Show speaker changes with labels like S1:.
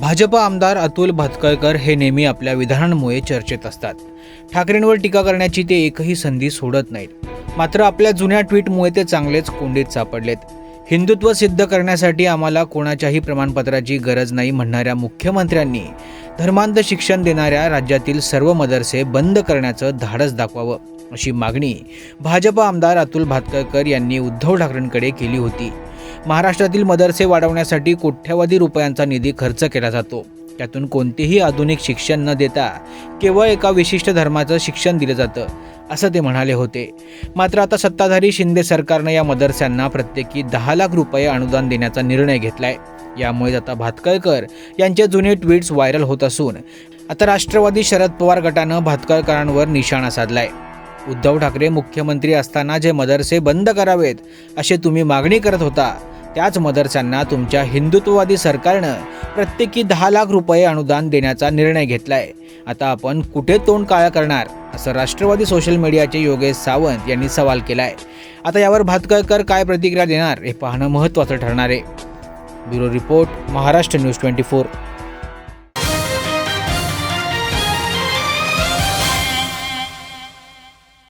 S1: भाजप आमदार अतुल भातकळकर हे नेहमी आपल्या विधानांमुळे चर्चेत असतात. ठाकरेंवर टीका करण्याची ते एकही संधी सोडत नाहीत. मात्र आपल्या जुन्या ट्विटमुळे ते चांगलेच कोंडीत सापडलेत. हिंदुत्व सिद्ध करण्यासाठी आम्हाला कोणाच्याही प्रमाणपत्राची गरज नाही म्हणणाऱ्या मुख्यमंत्र्यांनी धर्मांध शिक्षण देणाऱ्या राज्यातील सर्व मदरसे बंद करण्याचं धाडस दाखवावं अशी मागणी भाजप आमदार अतुल भातकळकर यांनी उद्धव ठाकरेंकडे केली होती. महाराष्ट्रातील मदरसे वाढवण्यासाठी कोट्यवधी रुपयांचा निधी खर्च केला जातो. त्यातून कोणतेही आधुनिक शिक्षण न देता केवळ एका विशिष्ट धर्माचं शिक्षण दिलं जातं असं ते म्हणाले होते. मात्र आता सत्ताधारी शिंदे सरकारनं या मदरस्यांना प्रत्येकी दहा लाख रुपये अनुदान देण्याचा निर्णय घेतलाय. यामुळेच आता भातकळकर यांचे जुने ट्विट्स व्हायरल होत असून आता राष्ट्रवादी शरद पवार गटानं भातकळकरांवर निशाणा साधलाय. उद्धव ठाकरे मुख्यमंत्री असताना जे मदरसे बंद करावेत असे तुम्ही मागणी करत होता त्याच मदरस्यांना तुमच्या हिंदुत्ववादी सरकारनं प्रत्येकी दहा लाख रुपये अनुदान देण्याचा निर्णय घेतलाय. आता आपण कुठे तोंड काळा करणार असं राष्ट्रवादी सोशल मीडियाचे योगेश सावंत यांनी सवाल केलाय. आता यावर भातकळकर काय प्रतिक्रिया देणार हे पाहणं महत्त्वाचं ठरणार आहे. Bureau report Maharashtra news twenty four.